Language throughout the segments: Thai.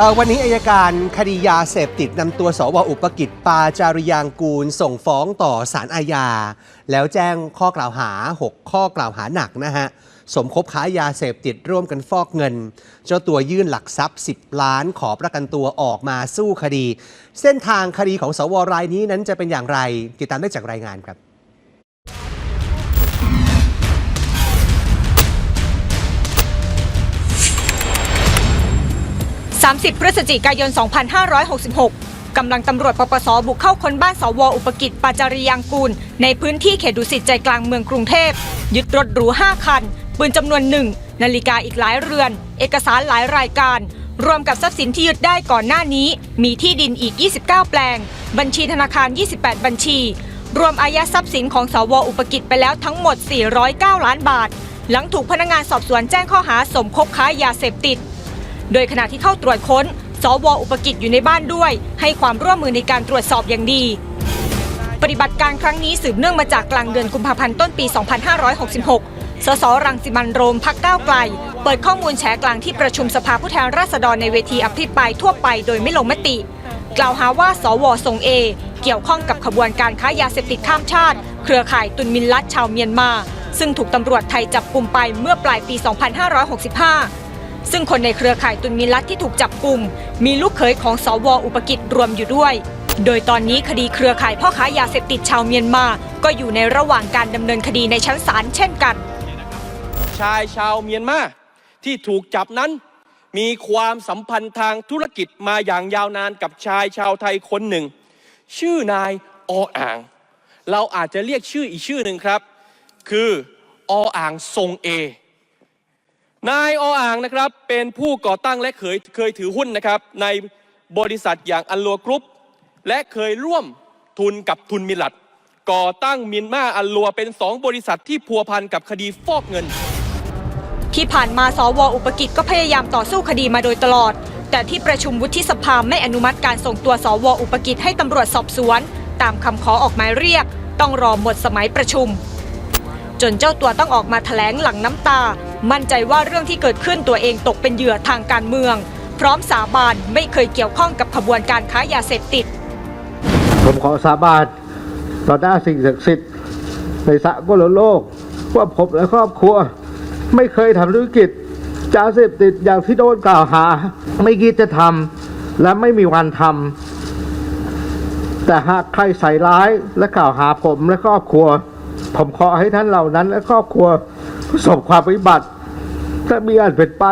เอ่อวันนี้อายการคดียาเสพติดนำตัวสวอุปกิจปาจาริยางกูล ส่งฟ้องต่อศาลอาญา แล้วแจ้งข้อกล่าวหา 6 ข้อกล่าวหาหนักนะฮะ สมคบค้ายาเสพติดร่วมกันฟอกเงิน เจ้าตัวยื่นหลักทรัพย์ 10 ล้านขอประกันตัวออกมาสู้คดี เส้นทางคดีของสวรายนี้นั้นจะเป็นอย่างไร ติดตามได้จากรายงานครับ 30 พฤศจิกายน 2566 กำลังตำรวจปปสบุกเข้าค้นบ้านสวอุปกิจปาจาริยางกูล ในพื้นที่เขตดุสิตใจกลางเมืองกรุงเทพ ยึดรถหรู 5 คัน ปืนจำนวนหนึ่ง นาฬิกาอีกหลายเรือน เอกสารหลายรายการ รวมกับทรัพย์สินที่ยึดได้ก่อนหน้านี้ มีที่ดินอีก 29 แปลง บัญชีธนาคาร 28 บัญชี รวมอายัดทรัพย์สินของสวอุปกิจไปแล้วทั้งหมด 409 ล้านบาท หลังถูกพนักงานสอบสวนแจ้งข้อหาสมคบค้ายาเสพติด โดยขณะที่เข้าตรวจค้น สวอุปกิจอยู่ในบ้านด้วย ให้ความร่วมมือในการตรวจสอบอย่างดี ปฏิบัติการครั้งนี้สืบเนื่องมาจากกลางเดือนกุมภาพันธ์ต้นปี 2566 สสรังสิมันโรมพักก้าวไกล เปิดข้อมูลแฉกลางที่ประชุมสภาผู้แทนราษฎรในเวทีอภิปรายทั่วไปโดยไม่ลงมติ กล่าวหาว่า สวทรงเอ เกี่ยวข้องกับขบวนการค้ายาเสพติดข้ามชาติ เครือข่ายตุนมินลัดชาวเมียนมาซึ่งถูกตำรวจไทยจับกลุ่มไปเมื่อปลายปี 2565 ซึ่งคนในเครือข่ายตุนมิลัดที่ถูกจับกลุ่มมีลูกเขยของสวอุปกิจรวมอยู่ด้วย โดยตอนนี้คดีเครือข่ายพ่อค้ายาเสพติดชาวเมียนมา ก็อยู่ในระหว่างการดำเนินคดีในชั้นศาลเช่นกัน ชายชาวเมียนมาที่ถูกจับนั้น มีความสัมพันธ์ทางธุรกิจมาอย่างยาวนานกับชายชาวไทยคนหนึ่ง ชื่อนายออ่าง เราอาจจะเรียกชื่ออีกชื่อหนึ่งครับ คือออ่างทรงเอ นายออ่างนะครับเป็นผู้ก่อตั้งและเคยเคยถือหุ้นนะครับในบริษัทอย่างอัลลัวกรุ๊ปและเคยร่วมทุนกับทุนมิลัด ก่อตั้งมียนมาอัลลัวเป็นสองบริษัทที่พัวพันกับคดีฟอกเงิน ที่ผ่านมาสวอุปกิจก็พยายามต่อสู้คดีมาโดยตลอด แต่ที่ประชุมวุฒิสภาไม่อนุมัติการส่งตัวสวอุปกิจให้ตำรวจสอบสวน ตามคำขอออกหมายเรียก ต้องรอหมดสมัยประชุม จนเจ้าตัวต้องออกมาแถลงหลังน้ำตา มั่นใจว่าเรื่องที่เกิดขึ้นตัวเองตกเป็นเหยื่อทางการเมือง พร้อมสาบานไม่เคยเกี่ยวข้องกับขบวนการค้ายาเสพติด ผมขอสาบานต่อหน้าสิ่งศักดิ์สิทธิ์ในสากลโลก ว่าผมและครอบครัว ไม่เคยทำธุรกิจยาเสพติดอย่างที่โดนกล่าวหา ไม่คิดจะทำและไม่มีวันทำแต่หากใครใส่ร้ายและกล่าวหาผมและครอบครัว ผมขอให้ท่านเหล่านั้น และครอบครัวประสบความวิบัติและมีอันเป็นไป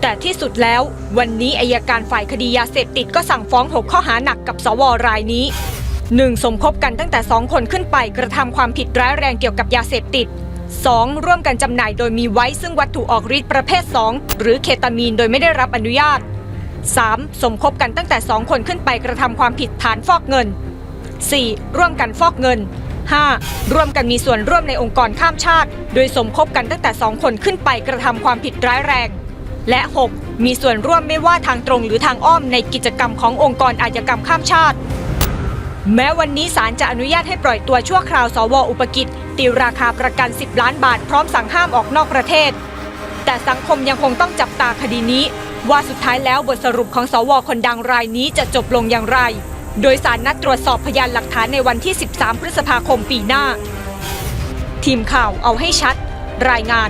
แต่ที่สุดแล้ววันนี้อายการฝ่ายคดียาเสพติดก็สั่งฟ้อง6ข้อหาหนักกับสวรายนี้ 1. สมคบกันตั้งแต่ 2 คนขึ้นไปกระทำความผิดร้ายแรงเกี่ยวกับยาเสพติด 2. ร่วมกันจำหน่ายโดยมีไว้ซึ่งวัตถุออกฤทธิ์ประเภท 2 หรือเคตามีนโดยไม่ได้รับอนุญาต 3. สมคบกันตั้งแต่ 2 คนขึ้นไปกระทำความผิดฐานฟอกเงิน 4. ร่วมกันฟอกเงิน 5. ร่วมกันมีส่วนร่วมในองค์กรข้ามชาติ โดยสมคบกันตั้งแต่ 2 คนขึ้นไปกระทำความผิดร้ายแรง และ 6. มีส่วนร่วมไม่ว่าทางตรงหรือทางอ้อมในกิจกรรมขององค์กรอาชญากรรมข้ามชาติ แม้วันนี้ศาลจะอนุญาตให้ปล่อยตัวชั่วคราวสวอุปกิจตีราคาประกัน 10 ล้านบาทพร้อมสั่งห้ามออกนอกประเทศ แต่สังคมยังคงต้องจับตาคดีนี้ ว่าสุดท้ายแล้วบทสรุปของสวคนดังรายนี้จะจบลงอย่างไร โดยสารนัดตรวจสอบพยานหลักฐานในวันที่ 13 พฤษภาคมปีหน้า ทีมข่าวเอาให้ชัด รายงาน